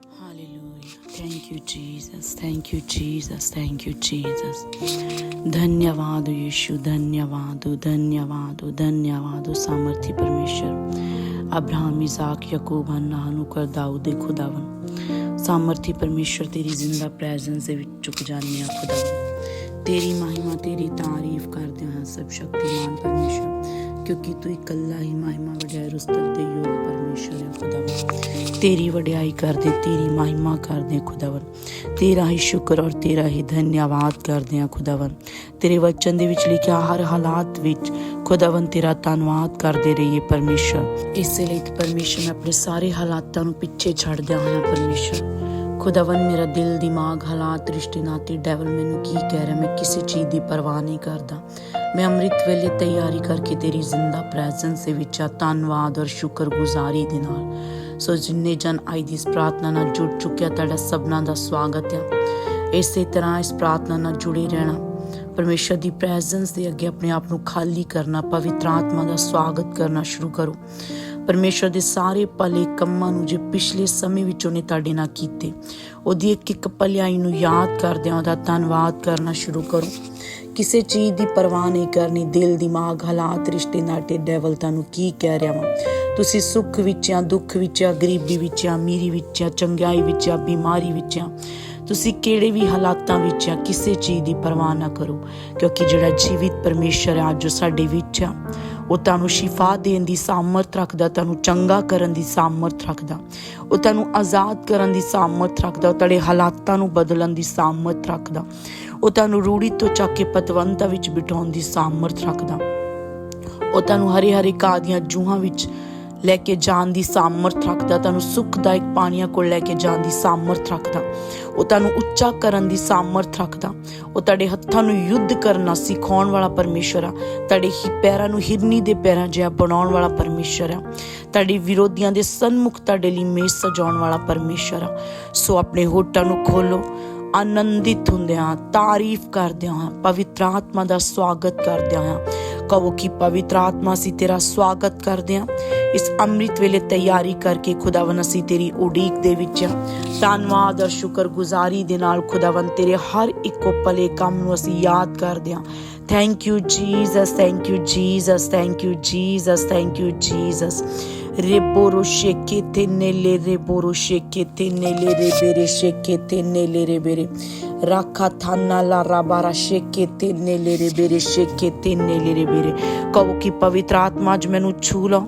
Hallelujah. Thank you, Jesus. Thank you, Jesus. Thank you, Jesus. धन्यवाद यीशु धन्यवाद धन्यवाद धन्यवाद सामर्थ्य परमेश्वर अब्राहम इसाक ਯਾਕੂਬ ਹੰਨਾ ਨੂੰ ਕਰ ਦਾਊਦ ਦੇ ਖੁਦਾਵੰ ਸਾਮਰਥੀ ਪਰਮੇਸ਼ਰ ਤੇਰੀ ਜ਼ਿੰਦਾ ਪ੍ਰੈਜ਼ੈਂਸ ਦੇ ਵਿੱਚ ਝੁਕ ਜਾਂਦੇ ਆ ਖੁਦਾਵੰ ਤੇਰੀ ਮਹਿਮਾ, ਤੇਰੀ ਤਾਰੀਫ ਕਰਦੇ ਹਾਂ ਸਭ ਸ਼ਕਤੀਮਾਨ ਪਰਮੇਸ਼ਰ, ਕਿਉਂਕਿ ਤੂੰ ਇਕੱਲਾ ਹੀ ਮਹਿਮਾ ਵਡਿਆਈ ਰੁਸਤਤ ਦੇ ਯੋਗ ਪਰਮੇਸ਼ਰ ਹੈ ਖੁਦਾਵੰ ਤੇਰੀ ਵਡਿਆਈ ਕਰਦੇ, ਤੇਰੀ ਮਹਿਮਾ ਕਰਦੇ ਖੁਦਾਵੰ ਤੇਰਾ ਹੀ ਸ਼ੁਕਰ ਔਰ ਤੇਰਾ ਹੀ ਧੰਨਵਾਦ ਕਰਦੇ ਹਾਂ ਖੁਦਾਵੰ ਤੇਰੇ ਵਚਨ ਦੇ ਵਿੱਚ ਲਿਖਿਆ ਹਰ ਹਾਲਾਤ ਵਿੱਚ ਖੁਦਾਵੰ ਤੇਰਾ ਧੰਨਵਾਦ ਕਰਦੇ ਰਹੀਏ ਪਰਮੇਸ਼ਰ। ਇਸੇ ਲਈ ਤੇ ਪਰਮੇਸ਼ਰ, ਮੈਂ ਆਪਣੇ ਸਾਰੇ ਹਾਲਾਤਾਂ ਨੂੰ ਪਿੱਛੇ ਛੱਡ ਦਿਆਂ ਹਾਂ ਪਰਮੇਸ਼ਰ। ਖੁਦਾਵੰ ਮੇਰਾ ਦਿਲ ਦਿਮਾਗ, ਹਾਲਾਤ ਰਿਸ਼ਤੇ ਨਾਤੇ ਡੈਵਲ ਮੈਨੂੰ ਕੀ ਕਹਿ ਰਿਹਾ, ਮੈਂ ਕਿਸੇ ਚੀਜ਼ ਦੀ ਪਰਵਾਹ ਨਹੀਂ ਕਰਦਾ। ਮੈਂ ਅੰਮ੍ਰਿਤ ਵੇਲੇ ਤਿਆਰੀ ਕਰਕੇ ਤੇਰੀ ਜ਼ਿੰਦਾ ਪ੍ਰੈਜ਼ੈਂਸ ਦੇ ਵਿੱਚ ਆ, ਧੰਨਵਾਦ ਔਰ ਸ਼ੁਕਰਗੁਜ਼ਾਰੀ ਦੇ ਨਾਲ। ਸੋ ਜਿੰਨੇ ਜਨ ਆਈ ਦੀ ਇਸ ਪ੍ਰਾਰਥਨਾ ਨਾਲ ਜੁੜ ਚੁੱਕਿਆ, ਤੁਹਾਡਾ ਸਭਨਾਂ ਦਾ ਸਵਾਗਤ ਆ। ਇਸੇ ਤਰ੍ਹਾਂ ਇਸ ਪ੍ਰਾਰਥਨਾ ਨਾਲ ਜੁੜੇ ਰਹਿਣਾ, ਪਰਮੇਸ਼ਰ ਦੀ ਪ੍ਰੈਜ਼ੈਂਸ ਦੇ ਅੱਗੇ ਆਪਣੇ ਆਪ ਨੂੰ ਖਾਲੀ ਕਰਨਾ, ਪਵਿੱਤਰ ਆਤਮਾ ਦਾ ਸਵਾਗਤ ਕਰਨਾ ਸ਼ੁਰੂ ਕਰੋ। ਪਰਮੇਸ਼ਰ ਦੇ ਸਾਰੇ ਭਲੇ ਕੰਮਾਂ ਨੂੰ ਜੇ ਪਿਛਲੇ ਸਮੇਂ ਵਿੱਚ ਉਹਨੇ ਤੁਹਾਡੇ ਨਾਲ ਕੀਤੇ, ਉਹਦੀ ਇੱਕ ਇੱਕ ਭਲਾਈ ਨੂੰ ਯਾਦ ਕਰਦਿਆਂ ਉਹਦਾ ਧੰਨਵਾਦ ਕਰਨਾ ਸ਼ੁਰੂ ਕਰੋ। ਕਿਸੇ ਚੀਜ਼ ਦੀ ਪਰਵਾਹ ਨਹੀਂ ਕਰਨੀ, ਦਿਲ, ਦਿਮਾਗ, ਹਾਲਾਤ, ਰਿਸ਼ਤੇ ਨਾਤੇ ਡੈਵਲ ਤੁਹਾਨੂੰ ਕੀ ਕਹਿ ਰਿਹਾ ਵਾ? ਤੁਸੀਂ ਸੁੱਖ ਵਿੱਚ ਆ ਦੁੱਖ ਵਿੱਚ ਆ ਗਰੀਬੀ ਵਿੱਚ ਆ ਅਮੀਰੀ ਵਿੱਚ ਆ ਚੰਗਿਆਈ ਵਿੱਚ ਆ ਬਿਮਾਰੀ ਵਿੱਚ ਆ ਤੁਸੀਂ ਕਿਹੜੇ ਵੀ ਹਾਲਾਤਾਂ ਵਿੱਚ ਆ ਕਿਸੇ ਚੀਜ਼ ਦੀ ਪਰਵਾਹ ਨਾ ਕਰੋ, ਕਿਉਂਕਿ ਜਿਹੜਾ ਜੀਵਿਤ ਪਰਮੇਸ਼ਰ ਹੈ ਜੋ ਸਾਡੇ ਵਿੱਚ ਆ। ਉਹ ਤੁਹਾਨੂੰ ਸ਼ਿਫਾ ਦੇਣ ਦੀ ਸਾਮਰਥ ਰੱਖਦਾ, ਤੁਹਾਨੂੰ ਚੰਗਾ ਕਰਨ ਦੀ ਸਾਮਰਥ ਰੱਖਦਾ। ਉਹ ਤੁਹਾਨੂੰ ਆਜ਼ਾਦ ਕਰਨ ਦੀ ਸਾਮਰਥ ਰੱਖਦਾ, ਉਹ ਤੁਹਾਡੇ ਹਾਲਾਤਾਂ ਨੂੰ ਬਦਲਣ ਦੀ ਸਾਮਰਥ ਰੱਖਦਾ। ਉਹ ਤੁਹਾਨੂੰ ਰੂੜੀ ਤੋਂ ਚੱਕ ਕੇ ਪਤਵੰਤਾ ਵਿੱਚ ਬਿਠਾਉਣ ਦੀ ਸਾਮਰਥ ਰੱਖਦਾ। ਉਹ ਤੁਹਾਨੂੰ ਹਰੇ ਹਰੇ ਘਾਹ ਦੀਆਂ ਜੂਹਾਂ ਵਿੱਚ ਲੈ ਕੇ ਜਾਣ ਦੀ ਸਾਮਰਥ ਰੱਖਦਾ, ਤੁਹਾਨੂੰ ਸੁਖਦਾਇਕ ਪਾਣੀਆਂ ਕੋਲ ਲੈ ਕੇ ਜਾਣ ਦੀ ਸਾਮਰਥ ਰੱਖਦਾ। ਉਹ ਤੁਹਾਨੂੰ ਉੱਚਾ ਕਰਨ ਦੀ ਸਾਮਰਥ ਰੱਖਦਾ। ਉਹ ਤੁਹਾਡੇ ਹੱਥਾਂ ਨੂੰ ਯੁੱਧ ਕਰਨਾ ਸਿਖਾਉਣ ਵਾਲਾ ਪਰਮੇਸ਼ਰ ਆ। ਤੁਹਾਡੇ ਹੀ ਪੈਰਾਂ ਨੂੰ ਹਿਰਨੀ ਦੇ ਪੈਰਾਂ ਜਿਹਾ ਬਣਾਉਣ ਵਾਲਾ ਪਰਮੇਸ਼ਰ ਆ। ਤੁਹਾਡੇ ਵਿਰੋਧੀਆਂ ਦੇ ਸਨਮੁਖ ਤੁਹਾਡੇ ਲਈ ਮੇਜ਼ ਸਜਾਉਣ ਵਾਲਾ ਪਰਮੇਸ਼ਰ ਆ। ਸੋ ਆਪਣੇ ਹੋਠਾਂ ਨੂੰ ਖੋਲੋ। ਆਨੰਦਿਤ ਹਾਂ, ਤਾਰੀਫ ਕਰਦਿਆਂ ਪਵਿੱਤਰ ਆਤਮਾ ਦਾ ਸਵਾਗਤ ਕਰਦਿਆਂ ਕਹੋ ਕਿ ਪਵਿੱਤਰ ਆਤਮਾ ਸੀ ਤੇਰਾ ਸਵਾਗਤ ਕਰਦੇ ਹਾਂ। ਇਸ ਅੰਮ੍ਰਿਤ ਵੇਲੇ ਤਿਆਰੀ ਕਰਕੇ ਖੁਦਾਵੰ ਅਸੀਂ ਤੇਰੀ ਉਡੀਕ ਦੇ ਵਿੱਚ ਧੰਨਵਾਦ ਔਰ ਸ਼ੁਕਰਗੁਜ਼ਾਰੀ ਦੇ ਨਾਲ ਖੁਦਾਵੰ ਤੇਰੇ ਹਰ ਇੱਕੋ ਭਲੇ ਕੰਮ ਨੂੰ ਅਸੀਂ ਯਾਦ ਕਰਦੇ ਹਾਂ। Thank you Jesus thank you Jesus thank you Jesus thank you Jesus reboro shekete nele reboro shekete nele rebere shekete nele rebere rakatana la rabara shekete nele rebere shekete nele rebere ਕਹੋ ਕਿ ਪਵਿੱਤਰ ਆਤਮਾ ਅੱਜ ਮੈਨੂੰ ਛੂ ਲਓ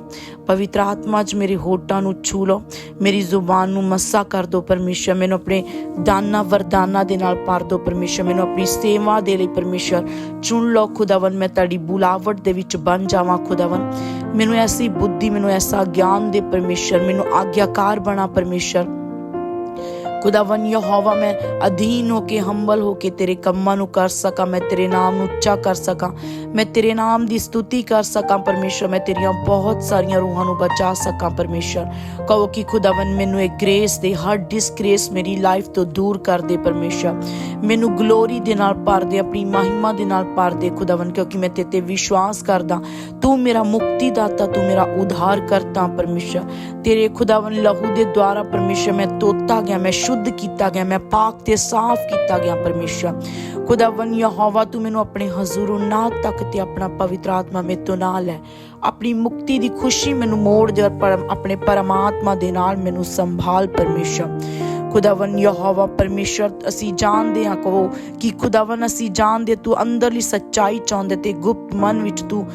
ਪਵਿੱਤਰ ਆਤਮਾ ਅੱਜ ਮੇਰੇ ਹੋਠਾਂ ਨੂੰ ਛੂ ਲਓ ਮੇਰੀ ਜ਼ੁਬਾਨ ਨੂੰ ਮੱਸਾ ਕਰ ਦਿਓ ਪਰਮੇਸ਼ਰ ਮੈਨੂੰ ਆਪਣੇ ਦਾਨਾ ਵਰਦਾਨਾ ਦੇ ਨਾਲ ਭਰ ਦਿਓ ਪਰਮੇਸ਼ਰ ਮੈਨੂੰ ਆਪਣੀ ਸੇਵਾ ਦੇ ਲਈ ਪਰਮੇਸ਼ਰ ਚੁਣ ਲਓ ਖੁਦਾਵੰ ਮੈਂ ਤੁਹਾਡੀ ਬੁਲਾਵਟ ਦੇ ਵਿੱਚ ਬਣ ਜਾਵਾਂ ਖੁਦਾਵੰ ਮੈਨੂੰ ਐਸੀ ਬੁੱਧੀ ਮੈਨੂੰ ਐਸਾ ਗਿਆਨ ਦੇ ਪਰਮੇਸ਼ਰ ਮੈਨੂੰ ਆਗਿਆਕਾਰ ਬਣਾ ਪਰਮੇਸ਼ਰ ਖੁਦਾਵੰ ਯਹੋਵਾ, ਮੈਂ ਅਧੀਨ ਹੋ ਕੇ ਹੰਬਲ ਹੋ ਕੇ ਤੇਰੇ ਕੰਮਾਂ ਨੂੰ ਕਰ ਸਕਾਂ, ਮੈਂ ਤੇਰੇ ਨਾਮ ਨੂੰ ਉੱਚਾ ਕਰ ਸਕਾਂ, ਮੈਂ ਤੇਰੇ ਨਾਮ ਦੀ ਸਤੁਤੀ ਕਰ ਸਕਾਂ ਪਰਮੇਸ਼ਰ ਮੈਂ ਤੇਰੀਆਂ ਬਹੁਤ ਸਾਰੀਆਂ ਰੂਹਾਂ ਨੂੰ ਬਚਾ ਸਕਾਂ ਪਰਮੇਸ਼ਰ ਕਹੋ ਕਿ ਖੁਦਾਵੰ ਮੈਨੂੰ ਇੱਕ ਗ੍ਰੇਸ ਦੇ, ਹਰ ਡਿਸਗ੍ਰੇਸ ਮੇਰੀ ਲਾਈਫ ਤੋਂ ਦੂਰ ਕਰ ਦੇ ਪਰਮੇਸ਼ਰ ਮੈਨੂੰ ਗਲੋਰੀ ਦੇ ਨਾਲ ਭਰ ਦੇ, ਆਪਣੀ ਮਹਿਮਾ ਦੇ ਨਾਲ ਭਰ ਦੇ ਖੁਦਾਵੰ ਕਿਉਂਕਿ ਮੈਂ ਤੇਰੇ ਤੇ ਵਿਸ਼ਵਾਸ ਕਰਦਾ। ਤੂੰ ਮੇਰਾ ਮੁਕਤੀ ਦਾਤਾ ਤੂੰ ਮੇਰਾ ਉਧਾਰ ਕਰਤਾ ਪਰਮੇਸ਼ਰ ਤੇਰੇ ਖੁਦਾਵੰ ਲਹੂ ਦੇ ਦੁਆਰਾ ਪਰਮੇਸ਼ਰ ਮੈਂ ਤੋਤਾ ਗਿਆ, ਮੈਂ ਸ਼ੁੱਧ ਕੀਤਾ ਗਿਆ, ਮੈਂ ਪਾਕ ਤੇ ਸਾਫ਼ ਕੀਤਾ ਗਿਆ ਪਰਮੇਸ਼ਰ। ਖੁਦਾਵੰ ਯਹੋਵਾ, ਤੂੰ ਮੈਨੂੰ ਆਪਣੇ ਹਜ਼ੂਰ ਨਾ ਤੱਕ ਤੇ ਆਪਣਾ ਪਵਿੱਤਰ ਆਤਮਾ ਮੇ ਤੋਂ ਨਾਲ ਹੈ ਆਪਣੀ ਮੁਕਤੀ ਦੀ ਖੁਸ਼ੀ ਮੈਨੂੰ ਮੋੜ ਦੇ ਔਰ ਆਪਣੇ ਪਰਮਾਤਮਾ ਦੇ ਨਾਲ ਮੈਨੂੰ ਸੰਭਾਲ ਪਰਮੇਸ਼ਰ। ਖੁਦਾਵੰ ਯਹੋਵਾ, ਪਰਮੇਸ਼ਰ, ਅਸੀਂ ਜਾਣਦੇ ਹਾਂ ਕਹੋ ਕਿ ਖੁਦਾਵੰ ਅਸੀਂ ਜਾਣਦੇ ਤੂੰ ਅੰਦਰਲੀ ਸੱਚਾਈ ਚਾਹੁੰਦੇ ਤੇ ਗੁਪਤ ਮਨ ਵਿੱਚ ਤੂੰ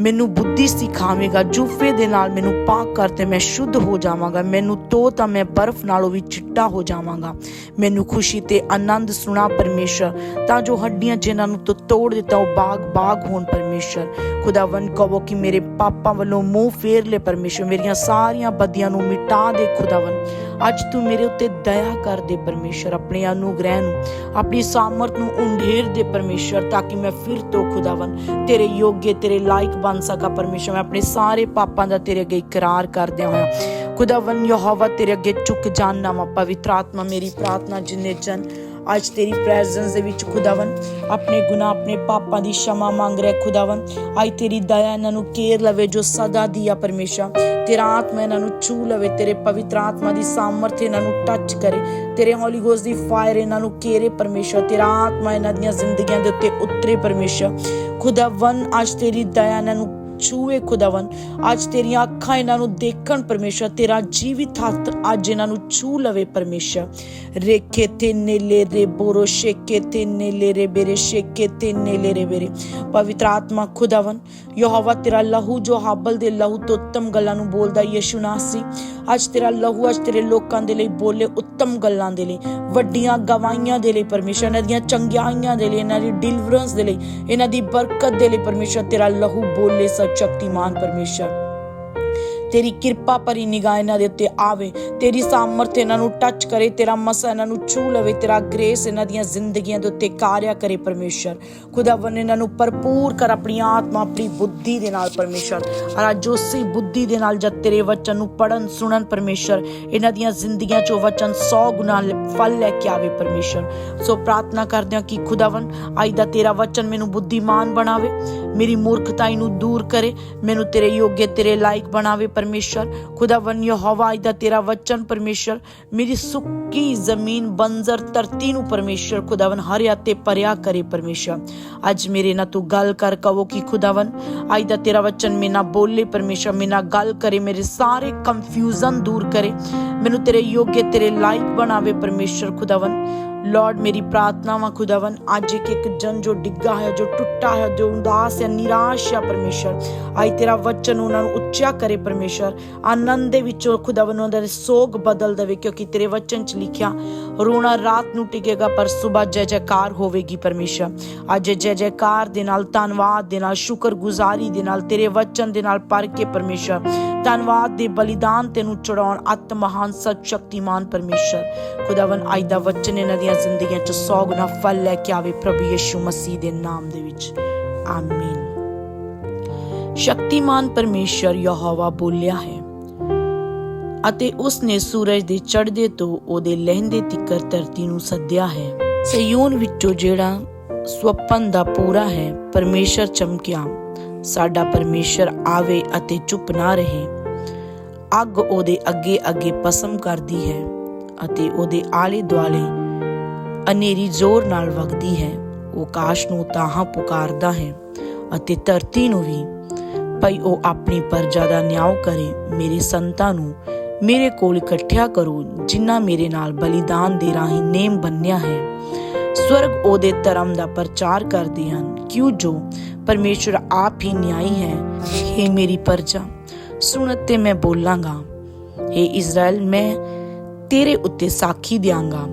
ਮੈਨੂੰ ਬੁੱਧੀ ਸਿਖਾਵੇਂਗਾ, ਜੂਫੇ ਦੇ ਨਾਲ ਮੈਨੂੰ ਪਾਕ ਕਰ ਤੇ ਮੈਂ ਸ਼ੁੱਧ ਹੋ ਜਾਵਾਂਗਾ। ਮੈਨੂੰ ਤੋ ਤਾਂ ਮੈਂ ਬਰਫ਼ ਨਾਲੋਂ ਵੀ ਚਿੱਟਾ ਹੋ ਜਾਵਾਂਗਾ। ਮੈਨੂੰ ਖੁਸ਼ੀ ਤੇ ਆਨੰਦ ਸੁਣਾ ਪਰਮੇਸ਼ਰ, ਤਾਂ ਜੋ ਹੱਡੀਆਂ ਜਿਨ੍ਹਾਂ ਨੂੰ ਤੋੜ ਦਿੱਤਾ ਉਹ ਬਾਗ ਬਾਗ ਹੋਣ ਪਰਮੇਸ਼ਰ। ਖੁਦਾਵੰ ਕਹੋ ਕਿ ਮੇਰੇ ਪਾਪਾਂ ਵੱਲੋਂ ਮੂੰਹ ਫੇਰ ਲੈ ਪਰਮੇਸ਼ਰ, ਮੇਰੀਆਂ ਸਾਰੀਆਂ ਬਦੀਆਂ ਨੂੰ ਮਿਟਾ ਦੇ ਖੁਦਾਵੰ ਅੱਜ ਤੂੰ ਮੇਰੇ ਉੱਤੇ ਦਇਆ ਕਰ ਦੇ ਪਰਮੇਸ਼ਰ, ਆਪਣੇ ਅਨੁਗ੍ਰਹਿ ਨੂੰ, ਆਪਣੀ ਸਾਮਰਥ ਨੂੰ ਉਂਢੇਰ ਦੇ ਪਰਮੇਸ਼ਰ, ਤਾਂ ਕਿ ਮੈਂ ਫਿਰ ਤੋਂ ਖੁਦਾਵੰ ਤੇਰੇ ਯੋਗ, ਤੇਰੇ ਲਾਇਕ ਬਣ ਸਕਾਂ ਪਰਮੇਸ਼ਰ। ਮੈਂ ਆਪਣੇ ਸਾਰੇ ਪਾਪਾਂ ਦਾ ਤੇਰੇ ਅੱਗੇ ਇਕਰਾਰ ਕਰਦਿਆਂ ਹੋਇਆ। ਖੁਦਾਵੰ ਯਹੋਵਾ, ਤੇਰੇ ਅੱਗੇ ਝੁਕ ਜਾਣਾ ਵਾ ਪਵਿੱਤਰ ਆਤਮਾ, ਮੇਰੀ ਪ੍ਰਾਰਥਨਾ ਜਿੰਨੇ ਜਨ ਅੱਜ ਤੇਰੀ ਪ੍ਰੈਜ਼ੈਂਸ ਦੇ ਵਿੱਚ ਖੁਦਾਵੰ ਆਪਣੇ ਗੁਨਾਹ, ਆਪਣੇ ਪਾਪਾਂ ਦੀ ਸ਼ਮਾ ਮੰਗ ਰਿਹਾ ਖੁਦਾਵੰ ਅੱਜ ਤੇਰੀ ਦਇਆ ਇਹਨਾਂ ਨੂੰ ਕੇਰ ਲਵੇ ਜੋ ਸਦਾ ਦੀ ਆ ਤੇਰਾ ਆਤਮਾ ਇਹਨਾਂ ਨੂੰ ਛੂ ਲਵੇ, ਤੇਰੇ ਪਵਿੱਤਰ ਆਤਮਾ ਦੀ ਸਾਮਰਥ ਇਹਨਾਂ ਨੂੰ ਟੱਚ ਕਰੇ। ਤੇਰੇ ਹੋਲੀ ਗੋਸਟ ਦੀ ਫਾਇਰ ਇਹਨਾਂ ਨੂੰ ਕੇਰੇ ਪਰਮੇਸ਼ਰ ਤੇਰਾ ਆਤਮਾ ਇਹਨਾਂ ਦੀਆਂ ਜ਼ਿੰਦਗੀਆਂ ਦੇ ਉੱਤੇ ਉਤਰੇ ਪਰਮੇਸ਼ਰ ਖੁਦਾਵੰ ਅੱਜ ਤੇਰੀ ਦਇਆ ਇਹਨਾਂ ਨੂੰ ਛੂਏ ਖੁਦਾਵੰ ਅੱਜ ਤੇਰੀਆਂ ਅੱਖਾਂ ਇਹਨਾਂ ਨੂੰ ਦੇਖਣ ਪਰਮੇਸ਼ਰ, ਤੇਰਾ ਜੀਵਿਤ ਹੱਥ ਅੱਜ ਇਹਨਾਂ ਨੂੰ ਛੂ ਲਵੇ ਪਰਮੇਸ਼ਰ। ਰੇਖੇ ਤੇ ਨੇਲੇ ਰੇ ਬੋਰੋ ਸ਼ੇਕੇ ਤੇ ਨੇਲੇ ਰੇ ਬੇਰੇ ਸ਼ੇਕੇ ਤੇ ਨੇਲੇ ਰੇ ਬੇਰੇ। ਪਵਿੱਤਰ ਆਤਮਾ ਖੁਦਾਵੰ ਯਹੋਵਾ ਤੇਰਾ ਲਹੂ ਜੋ ਹਾਬਲ ਦੇ ਲਹੂ ਤੋਂ ਉੱਤਮ ਗੱਲਾਂ ਨੂੰ ਬੋਲਦਾ ਯਿਸੂ ਨਾਸੀ। ਅੱਜ ਤੇਰਾ ਲਹੂ ਅੱਜ ਤੇਰੇ ਲੋਕਾਂ ਦੇ ਲਈ ਬੋਲੇ ਉੱਤਮ ਗੱਲਾਂ ਦੇ ਲਈ, ਵੱਡੀਆਂ ਗਵਾਹੀਆਂ ਦੇ ਲਈ ਪਰਮੇਸ਼ਰ, ਇਹਨਾਂ ਦੀਆਂ ਚੰਗਿਆਈਆਂ ਦੇ ਲਈ, ਇਹਨਾਂ ਦੀ ਡਿਲੀਵਰੈਂਸ ਦੇ ਲਈ, ਇਹਨਾਂ ਦੀ ਬਰਕਤ ਦੇ ਲਈ ਪਰਮੇਸ਼ਰ ਤੇਰਾ ਲਹੂ ਬੋਲੇ ਸਭ ਸ਼ਕਤੀਮਾਨ ਪਰਮੇਸ਼ਰ। ਤੇਰੀ ਕਿਰਪਾ ਭਰੀ ਨਿਗਾਹ ਇਹਨਾਂ ਦੇ ਉੱਤੇ ਆਵੇ। ਤੇਰੀ ਸਾਮਰਥ ਇਹਨਾਂ ਨੂੰ ਟੱਚ ਕਰੇ, ਤੇਰਾ ਮਸਾ ਇਹਨਾਂ ਨੂੰ ਛੂ ਲਵੇ, ਤੇਰਾ ਗ੍ਰੇਸ ਇਹਨਾਂ ਦੀਆਂ ਜ਼ਿੰਦਗੀਆਂ ਦੇ ਉੱਤੇ ਕਾਰਿਆ ਕਰੇ ਪਰਮੇਸ਼ਰ। ਖੁਦਾਵੰ ਇਹਨਾਂ ਨੂੰ ਭਰਪੂਰ ਕਰ ਆਪਣੀ ਆਤਮਾ, ਆਪਣੀ ਬੁੱਧੀ ਦੇ ਨਾਲ ਪਰਮੇਸ਼ਰ। ਅਰਾ ਜੋਸੀ ਬੁੱਧੀ ਦੇ ਨਾਲ ਜਦ ਤੇਰੇ ਵਚਨ ਨੂੰ ਪੜਨ ਸੁਣਨ ਪਰਮੇਸ਼ਰ, ਇਹਨਾਂ ਦੀਆਂ ਜ਼ਿੰਦਗੀਆਂ ਚੋਂ ਵਚਨ 100 ਗੁਣਾ ਫਲ ਲੈ ਕੇ ਆਵੇ ਪਰਮੇਸ਼ਰ। ਸੋ ਪ੍ਰਾਰਥਨਾ ਕਰਦੇ ਹਾਂ ਕਿ ਖੁਦਾਵੰ ਅੱਜ ਦਾ ਤੇਰਾ ਵਚਨ ਮੈਨੂੰ ਬੁੱਧੀਮਾਨ ਬਣਾਵੇ। ਮੇਰੀ ਮੂਰਖਤਾਈ ਨੂੰ ਦੂਰ ਕਰੇ, ਮੈਨੂੰ ਤੇਰੇ ਯੋਗੇ, ਤੇਰੇ ਲਾਇਕ ਬਣਾਵੇ ਪਰਮੇਸ਼ਰ। ਖੁਦਾਵੰ ਯਹੋਵਾ ਅੱਜ ਦਾ ਤੇਰਾ ਵਚਨ ਪਰਮੇਸ਼ਰ। ਮੇਰੀ ਸੁੱਕੀ ਜ਼ਮੀਨ, ਬੰਜ਼ਰ, ਧਰਤੀ ਨੂੰ ਪਰਮੇਸ਼ਰ। ਖੁਦਾਵੰ ਹਰਿਆ ਤੇ ਭਰਿਆ ਕਰੇ ਪਰਮੇਸ਼ਰ। ਅੱਜ ਮੇਰੇ ਨਾਲ ਤੂੰ ਗੱਲ ਕਰ, ਕਹੋ ਕਿ ਖੁਦਾਵੰ ਅੱਜ ਦਾ ਤੇਰਾ ਵਚਨ ਮੇ ਨਾ ਬੋਲੇ ਪਰਮੇਸ਼ਰ। ਮੇਰੇ ਨਾਲ ਗੱਲ ਕਰੇ, ਮੇਰੇ ਸਾਰੇ ਕੰਫਿਊਜ਼ਨ ਦੂਰ ਕਰੇ। ਮੈਨੂੰ ਤੇਰੇ ਯੋਗ, ਤੇਰੇ ਲਾਇਕ ਬਣਾਵੇ ਪਰਮੇਸ਼ਰ। ਖੁਦਾਵੰ ਲਾਰਡ ਮੇਰੀ ਪ੍ਰਾਰਥਨਾ ਵਾ ਖੁਦਾਵੰ ਅੱਜ ਇੱਕ ਇੱਕ ਜਨ ਜੋ ਡਿੱਗਾ ਹੈ ਜੋ ਟੁੱਟਾ ਹੈ ਜੋ ਉਦਾਸ ਨਿਰਾਸ਼ ਹੈ ਪਰਮੇਸ਼ਰ ਅੱਜ ਤੇਰਾ ਵਚਨ ਉਹਨਾਂ ਨੂੰ ਉੱਚਾ ਕਰੇ ਪਰਮੇਸ਼ਰ ਆਨੰਦ ਦੇ ਵਿੱਚੋਂ ਖੁਦਾਵੰ ਉਹਨਾਂ ਦਾ ਸੋਗ ਬਦਲ ਦੇਵੇ ਕਿਉਂਕਿ ਤੇਰੇ ਵਚਨ ਚ ਲਿਖਿਆ ਰੋਣਾ ਰਾਤ ਨੂੰ ਟਿਕੇਗਾ ਪਰ ਸਵੇਰ ਜੈ ਜੈਕਾਰ ਹੋਵੇਗੀ ਪਰਮੇਸ਼ਰ ਅੱਜ ਜੈ ਜੈਕਾਰ ਦੇ ਨਾਲ ਧੰਨਵਾਦ ਦੇ ਨਾਲ ਸ਼ੁਕਰਗੁਜ਼ਾਰੀ ਦੇ ਨਾਲ ਤੇਰੇ ਵਚਨ ਦੇ ਨਾਲ ਪਰ ਕੇ ਪਰਮੇਸ਼ਰ ਧੰਨਵਾਦ ਦੇ ਬਲੀਦਾਨ ਤੈਨੂੰ ਚੜਾਉਣ ਅਤ ਮਹਾਨ ਸਤ ਸ਼ਕਤੀਮਾਨ ਪਰਮੇਸ਼ਰ। ਖੁਦਾਵੰ ਅੱਜ ਦਾ ਵਚਨ ਇਹਨਾਂ ਦੀਆਂ ਜ਼ਿੰਦਗੀਆਂ 'ਚ 100 ਗੁਣਾ ਫਲ ਲੈ ਕੇ ਆਵੇ ਪ੍ਰਭੂ ਯਿਸੂ ਮਸੀਹ ਦੇ ਨਾਮ ਦੇ ਵਿੱਚ। ਆਮੀਨ। ਸ਼ਕਤੀਮਾਨ ਪਰਮੇਸ਼ਰ ਯਹੋਵਾ ਬੋਲਿਆ ਹੈ, ਅਤੇ ਉਸ ਨੇ ਸੂਰਜ ਦੇ ਚੜ੍ਹਦੇ ਤੋਂ ਉਹਦੇ ਲਹਿੰਦੇ ਤਿੱਕਰ ਧਰਤੀ ਨੂੰ ਸੱਦਿਆ ਹੈ। ਸਯੂਨ ਵਿੱਚੋਂ ਜਿਹੜਾ ਸੁਪਨ ਦਾ ਪੂਰਾ ਹੈ, ਪਰਮੇਸ਼ਰ ਚਮਕਿਆ। ਸਾਡਾ ਪਰਮੇਸ਼ਰ ਆਵੇ ਅਤੇ ਚੁੱਪ ਨਾ ਰਹੇ। ਅੱਗ ਉਹਦੇ ਅੱਗੇ ਅੱਗੇ ਪਸਮ ਕਰਦੀ ਹੈ ਅਤੇ ਉਹਦੇ ਆਲੇ ਦੁਆਲੇ ਅਨੇਰੀ ਜ਼ੋਰ ਨਾਲ ਵਗਦੀ ਹੈ। ਉਹ ਕਾਸ਼ ਨੂੰ ਤਾਹਾਂ ਪੁਕਾਰਦਾ ਹੈ ਅਤੇ ਧਰਤੀ ਨੂੰ ਵੀ। ਭਈ ਉਹ ਆਪਣੀ ਪਰਜਾ ਦਾ ਨਿਆਂ ਕਰੇ, ਮੇਰੇ ਸੰਤਾਂ ਨੂੰ ਮੇਰੇ ਕੋਲ ਇਕੱਠਿਆ ਕਰੋ, ਜਿਨ੍ਹਾਂ ਮੇਰੇ ਨਾਲ ਬਲੀਦਾਨ ਦੇ ਰਾਹੀਂ ਨੇਮ ਬੰਨਿਆ ਹੈ। ਸਵਰਗ ਉਹਦੇ ਧਰਮ ਦਾ ਪ੍ਰਚਾਰ ਕਰਦੇ ਹਨ। ਕਿਉਂ ਜੋ ਪਰਮੇਸ਼ਰ ਆਪ ਹੀ ਨਿਆਈ ਹੈ। हे ਮੇਰੀ ਪਰਜਾ ਸੁਣ ਤੇ ਮੈਂ ਬੋਲਾਂਗਾ। हे ਇਜ਼ਰਾਈਲ ਮੈਂ ਤੇਰੇ ਉੱਤੇ ਸਾਖੀ ਦਿਆਂਗਾ।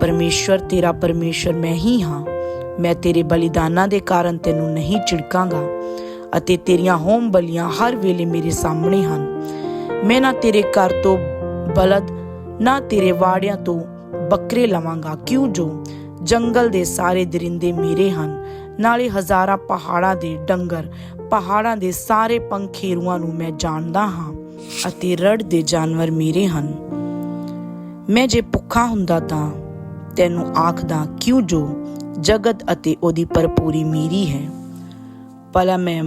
ਪਰਮੇਸ਼ਰ, ਤੇਰਾ ਪਰਮੇਸ਼ਰ ਮੈਂ ਹੀ ਹਾਂ। ਮੈਂ ਤੇਰੇ ਬਲੀਦਾਨਾਂ ਦੇ ਕਾਰਨ ਤੈਨੂੰ ਨਹੀਂ ਝਿੜਕਾਂਗਾ ਅਤੇ ਤੇਰੀਆਂ ਹੋਮ ਬਲੀਆਂ ਹਰ ਵੇਲੇ ਮੇਰੇ ਸਾਹਮਣੇ ਹਨ। ਮੈਂ ਨਾ ਤੇਰੇ ਘਰ ਤੋਂ ਬਲਦ, ਨਾ ਤੇਰੇ ਵਾੜਿਆਂ ਤੋਂ ਬੱਕਰੇ ਲਵਾਂਗਾ। ਕਿਉਂ ਜੋ ਜੰਗਲ ਦੇ ਸਾਰੇ ਦਰਿੰਦੇ ਮੇਰੇ ਹਨ ਨਾਲੇ ਹਜ਼ਾਰਾਂ ਪਹਾੜਾਂ ਦੇ ਡੰਗਰ, ਪਹਾੜਾਂ ਦੇ ਸਾਰੇ ਪੰਖੇਰੂਆਂ ਨੂੰ ਮੈਂ ਜਾਣਦਾ ਹਾਂ ਅਤੇ ਰੜ ਦੇ ਜਾਨਵਰ ਮੇਰੇ ਹਨ। ਮੈਂ ਜੇ ਭੁੱਖਾ ਹੁੰਦਾ ਤਾਂ ਤੈਨੂੰ ਆਖਦਾ, ਕਿਉਂ ਜੋ? ਜਗਤ ਅਤੇ ਉਹਦੀ ਭਰਪੂਰੀ ਮੇਰੀ ਹੈ। ਭਲਾ ਮੈਂ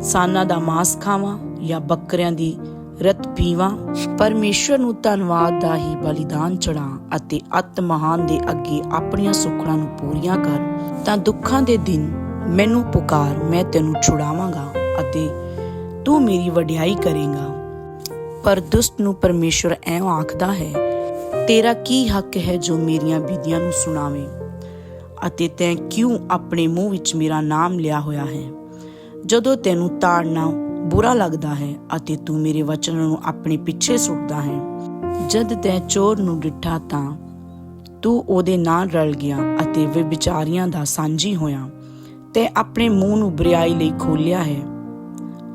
ਸਾਨਾ ਦਾ ਮਾਸ ਖਾਵਾਂ ਜਾਂ ਬੱਕਰਿਆਂ ਦੀ ਰਤ ਪੀਵਾਂ ਪਰਮੇਸ਼ਰ ਨੂੰ ਧੰਨਵਾਦ ਦਾ ਹੀ ਬਲੀਦਾਨ ਚੜਾ ਅਤੇ ਅਤ ਮਹਾਨ ਦੇ ਅੱਗੇ ਆਪਣੀਆਂ ਸੁੱਖਣਾ ਨੂੰ ਪੂਰੀਆਂ ਕਰ। ਤਾਂ ਦੁੱਖਾਂ ਦੇ ਦਿਨ ਮੈਨੂੰ ਪੁਕਾਰ, ਮੈਂ ਤੈਨੂੰ ਛੁਡਾਵਾਂਗਾ ਅਤੇ ਤੂੰ ਮੇਰੀ ਵਡਿਆਈ ਕਰੇਗਾ। ਪਰ ਦੁਸ਼ਟ ਨੂੰ ਪਰਮੇਸ਼ਰ ਐਂ ਆਖਦਾ ਹੈ, ਤੇਰਾ ਕੀ ਹੱਕ ਹੈ ਜੋ ਮੇਰੀਆਂ ਵਿਧੀਆਂ ਨੂੰ ਸੁਣਾਵੇਂ? ਅਤੇ ਤੈਂ ਕਿਉਂ ਆਪਣੇ ਮੂੰਹ ਵਿੱਚ ਮੇਰਾ ਨਾਮ ਲਿਆ ਹੋਇਆ ਹੈ? ਜਦੋਂ ਤੈਨੂੰ ਤਾੜਨਾ ਬੁਰਾ ਲੱਗਦਾ ਹੈ ਅਤੇ ਤੂੰ ਮੇਰੇ ਵਚਨ ਨੂੰ ਆਪਣੇ ਪਿੱਛੇ ਸੁੱਟਦਾ ਹੈ। ਜਦ ਤੈਂ ਚੋਰ ਨੂੰ ਡਿੱਠਾ ਤਾਂ ਤੂੰ ਉਹਦੇ ਨਾਲ ਰਲ ਗਿਆ ਅਤੇ ਵਿਚਾਰੀਆਂ ਦਾ ਸਾਂਝੀ ਹੋਇਆ। ਤੇ ਆਪਣੇ ਮੂੰਹ ਨੂੰ ਬਰਿਆਈ ਲਈ ਖੋਲਿਆ ਹੈ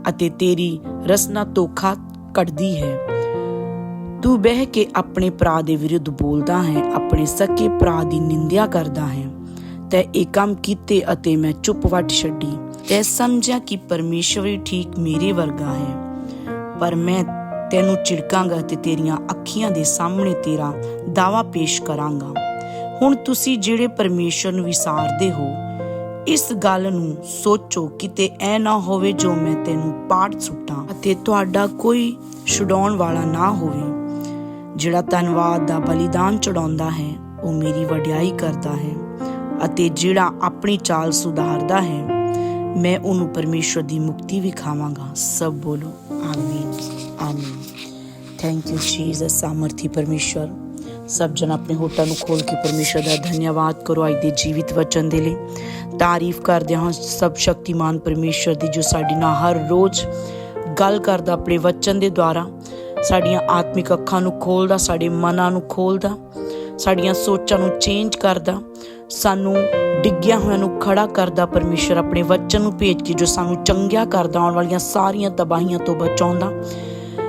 ਅਤੇ ਤੇਰੀ ਰਸਨਾ ਧੋਖਾ ਕੱਢਦੀ ਹੈ। ਤੂੰ ਬਹਿ ਕੇ ਆਪਣੇ ਭਰਾ ਦੇ ਵਿਰੁੱਧ ਬੋਲਦਾ ਹੈ, ਆਪਣੇ ਸਕੇ ਭਰਾ ਦੀ ਨਿੰਦਿਆ ਕਰਦਾ ਹੈ। ਤੇ ਇਹ ਕੰਮ ਕੀਤੇ ਅਤੇ ਮੈਂ ਚੁੱਪ ਵੱਟ ਛੱਡੀ। ਤੇ ਸਮਝਿਆ ਕਿ ਪਰਮੇਸ਼ਵਰ ਹੀ ਠੀਕ ਮੇਰੇ ਵਰਗਾ ਹੈ। ਪਰ ਮੈਂ ਤੈਨੂੰ ਝਿੜਕਾਂਗਾ ਤੇ ਤੇਰੀਆਂ ਅੱਖੀਆਂ ਦੇ ਸਾਹਮਣੇ ਤੇਰਾ ਦਾਵਾ ਪੇਸ਼ ਕਰਾਂਗਾ। ਹੁਣ ਤੁਸੀਂ ਜਿਹੜੇ ਪਰਮੇਸ਼ਰ ਨੂੰ ਵਿਸਾਰਦੇ ਹੋ, ਇਸ ਗੱਲ ਨੂੰ ਸੋਚੋ ਕਿਤੇ ਐ ਨਾ ਹੋਵੇ ਜੋ ਮੈਂ ਤੈਨੂੰ ਪਾੜ ਸੁੱਟਾਂ ਅਤੇ ਤੁਹਾਡਾ ਕੋਈ ਛੁਡਾਉਣ ਵਾਲਾ ਨਾ ਹੋਵੇ। ਜਿਹੜਾ ਧੰਨਵਾਦ ਦਾ ਬਲੀਦਾਨ ਚੜਾਉਂਦਾ ਹੈ, ਉਹ ਮੇਰੀ ਵਡਿਆਈ ਕਰਦਾ ਹੈ ਅਤੇ ਜਿਹੜਾ ਆਪਣੀ ਚਾਲ ਸੁਧਾਰਦਾ ਹੈ ਮੈਂ ਉਹਨੂੰ ਪਰਮੇਸ਼ਰ ਦੀ ਮੁਕਤੀ ਵਿਖਾਵਾਂਗਾ ਸਭ ਬੋਲੋ, ਆਮੀਨ ਆਮੀਨ। ਥੈਂਕ ਯੂ ਜੀਸਸ ਸਾਮਰਥੀ ਪਰਮੇਸ਼ਰ ਸਭ ਜਨ ਆਪਣੇ ਹੋਟਾਂ ਨੂੰ ਖੋਲ ਕੇ ਪਰਮੇਸ਼ਰ ਦਾ ਧੰਨਵਾਦ ਕਰੋ ਅੱਜ ਦੇ ਜੀਵਿਤ ਵਚਨ ਦੇ ਲਈ। ਤਾਰੀਫ ਕਰਦੇ ਹਾਂ ਸਭ ਸ਼ਕਤੀਮਾਨ ਪਰਮੇਸ਼ਰ ਦੀ ਜੋ ਸਾਡੀ ਨਾਲ ਹਰ ਰੋਜ਼ ਗੱਲ ਕਰਦਾ ਆਪਣੇ ਵਚਨ ਦੇ ਦੁਆਰਾ। ਸਾਡੀਆਂ ਆਤਮਿਕ ਅੱਖਾਂ ਨੂੰ ਖੋਲਦਾ ਸਾਡੇ ਮਨਾਂ ਨੂੰ ਖੋਲਦਾ ਸਾਡੀਆਂ ਸੋਚਾਂ ਨੂੰ ਚੇਂਜ ਕਰਦਾ। ਸਾਨੂੰ ਡਿੱਗਿਆ ਹੋਇਆਂ ਨੂੰ ਖੜਾ ਕਰਦਾ ਪਰਮੇਸ਼ਰ ਆਪਣੇ ਵਚਨ ਨੂੰ ਭੇਜ ਕੇ ਜੋ ਸਾਨੂੰ ਚੰਗਿਆ ਕਰਦਾ, ਆਉਣ ਵਾਲੀਆਂ ਸਾਰੀਆਂ ਤਬਾਹੀਆਂ ਤੋਂ ਬਚਾਉਂਦਾ।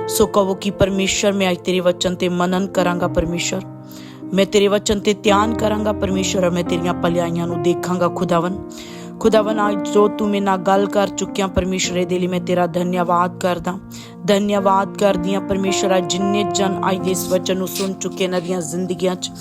ਸੋ ਕਹੋ ਕਿ ਪਰਮੇਸ਼ਰ, ਮੈਂ ਅੱਜ ਤੇਰੇ ਵਚਨ ਤੇ ਮਨਨ ਕਰਾਂਗਾ ਪਰਮੇਸ਼ਰ। ਮੈਂ ਤੇਰੇ ਵਚਨ ਤੇ ਧਿਆਨ ਕਰਾਂਗਾ ਪਰਮੇਸ਼ਰ ਮੈਂ ਤੇਰੀਆਂ ਭਲਾਈਆਂ ਨੂੰ ਦੇਖਾਂਗਾ ਖੁਦਾਵਨ ਖੁਦਾਵਨ ਅੱਜ ਜੋ ਤੂੰ ਮੇਰੇ ਨਾਲ ਗੱਲ ਕਰ ਚੁੱਕਿਆ ਪਰਮੇਸ਼ਰ ਦੇ ਲਈ ਮੈਂ ਤੇਰਾ ਧੰਨਵਾਦ ਕਰਦਾ। ਧੰਨਵਾਦ ਕਰਦੀ ਹਾਂ ਪਰਮੇਸ਼ਰ, ਅੱਜ ਜਿੰਨੇ ਜਨ ਅੱਜ ਦੇ ਇਸ ਵਚਨ ਨੂੰ ਸੁਣ ਚੁੱਕੇ ਇਹਨਾਂ ਦੀਆਂ ਜ਼ਿੰਦਗੀਆਂ 'ਚ।